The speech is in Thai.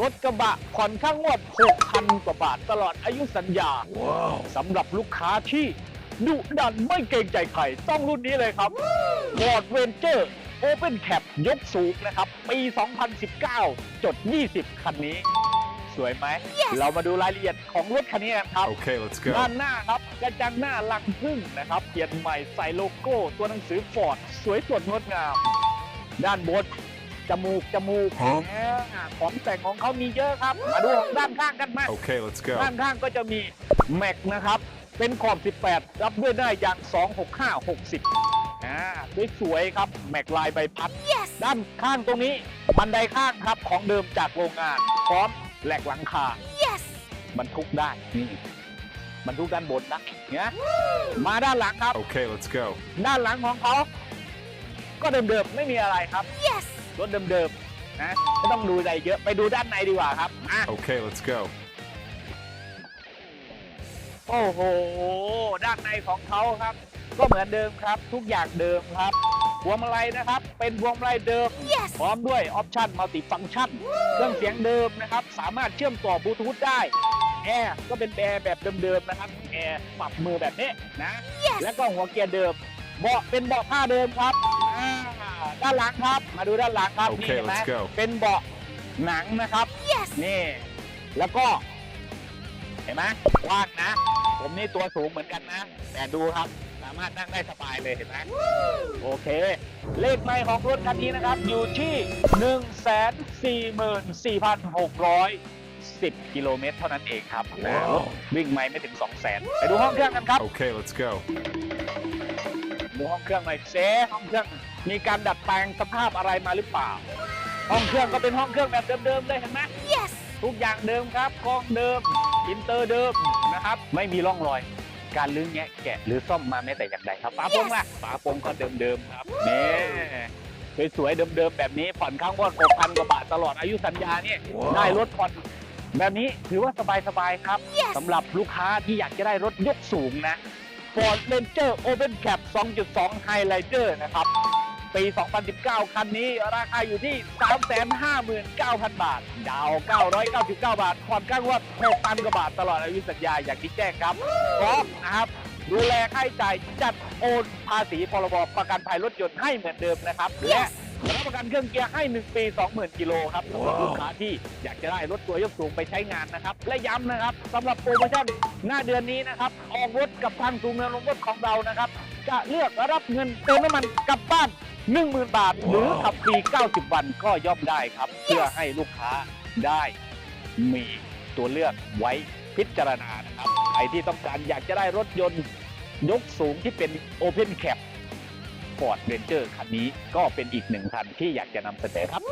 รถกระบะผ่อนข้างงวด 6,000 กว่าบาทตลอดอายุสัญญาสำหรับลูกค้าที่ดุดันไม่เกรงใจใครต้องรุ่นนี้เลยครับ Ford Ranger Open Cap ยกสูงนะครับ ปี 2019 จด 20 คันนี้ สวยไหมเรามาดูรายละเอียดของรถคันนี้กันครับ Okay, let's ด้า go. นหน้าครับ กระจังหน้าลังพึ่งนะครับ เปลี่ยนใหม่ใส่โลโก้ ตัวหนังสือฟอร์ดสวยสดงดงาม ด้านบน จมูกจมูกฮะแหมของแต่งของเขามีเยอะครับ มาดูของด้านข้างกันไหม Okay, let's go. ด้านข้างก็จะมีแม็กนะครับ เป็นขอบ 18 รับด้วยได้อย่าง 265 60อ่าสวยๆครับแม็กลายใบพัด ด้านข้างตรงนี้บันไดข้างครับของเดิมจากโรงงาน พร้อมแหลกหลังคาบรรทุกได้นี่บรรทุกด้านบนนะเนี่ยมาด้านหลังครับ Okay, let's go. ด้านหลังของเขา ก็เดิมๆไม่มีอะไรครับ รถเดิมๆนะไม่ต้องดูอะไรเยอะไปดูด้านในดีกว่าครับอะ Okay, let's go. โอ้โห ด้านในของเขาครับ ก็เหมือนเดิมครับ ทุกอย่างเดิมครับ พวงมาลัยนะครับ เป็นพวงมาลัยเดิม พร้อมด้วยออปชันมัลติฟัง c t ชันเครื่องเสียงเดิมนะครับ สามารถเชื่อมต่อบลูทูธได้ แอร์ก็เป็นแอร์แบบเดิมๆนะครับ แอร์ปรับมือแบบนี้นะ แล้วก็หัวเกียร์เดิม เบาะเป็นเบาะผ้าเดิมครับอ่า ด้านหลังครับ มาดูด้านหลังครับโอเคนี่เห็นไหม let's go เป็นเบาะหนังนะครับนี่ แล้วก็ เห็นไหมกว้างนะ ผมนี่ตัวสูงเหมือนกันนะ แต่ดูครับ สามารถนั่งได้สบายเลยเห็นไหมโอเค เลขไมล์ของรถคันนี้นะครับ อยู่ที่ 144,610 กิโลเมตรเท่านั้นเองครับนะว้าวรถวิ่งไม่ไม่ถึง 200,000ไปดูห้องเครื่องกันครับ Okay, let's go. ดูห้องเครื่องหน่อยเซห้องเครื่อง มีการดัดแปลงสภาพอะไรมาหรือเปล่า ห้องเครื่องก็เป็นห้องเครื่องแบบเดิมๆเลยเห็นไหมทุกอย่างเดิมครับกล้องเดิม อินเตอร์เดิมนะครับ ไม่มีร่องรอย การลื้อแงะแกะหรือซ่อมมาแม้แต่อย่างใดครับฝาโปรงล่ะฝาโปรงก็เดิมๆครับนี่สวยๆเดิมๆแบบนี้ผ่อนข้างวด6,000กว่าบาทตลอดอายุสัญญาเนี่ยว้าวได้รถผ่อนแบบนี้ถือว่าสบายๆครับสำหรับลูกค้าที่อยากจะได้รถยกสูงนะ Ford Ranger Open Cap 2.2 Highlander นะครับ ปี 2019 คันนี้ราคาอยู่ที่ 359,000 บาท ดาว 999 บาทผ่อนก้างวด6,000กว่าบาทตลอดอายุสัญญาอย่างที่แจ้งครับพร้อมนะครับดูแลค่าใช้จ่ายจัดโอนภาษีพรบประกันภัยรถยนต์ให้เหมือนเดิมนะครับ และรับประกันเครื่องเกียร์ให้ 1 ปี 20,000 กิโลครับสำหรับลูกค้าที่อยากจะได้รถตัวยกสูงไปใช้งานนะครับ และย้ำนะครับสำหรับโปรโมชั่นหน้าเดือนนี้นะครับ ออกรถกับทางสูงเงินลงรถของเรานะครับ จะเลือกรับเงินเติมน้ำมันกลับบ้าน 10,000 บาท หรือขับฟรี 90 วันก็ย่อมได้ครับ เพื่อให้ลูกค้าได้มีตัวเลือกไว้พิจารณานะครับใครที่ต้องการอยากจะได้รถยนต์ยกสูงที่เป็น Open Cap Ford Ranger คันนี้ก็เป็นอีกหนึ่งคันที่อยากจะนำเสนอครับ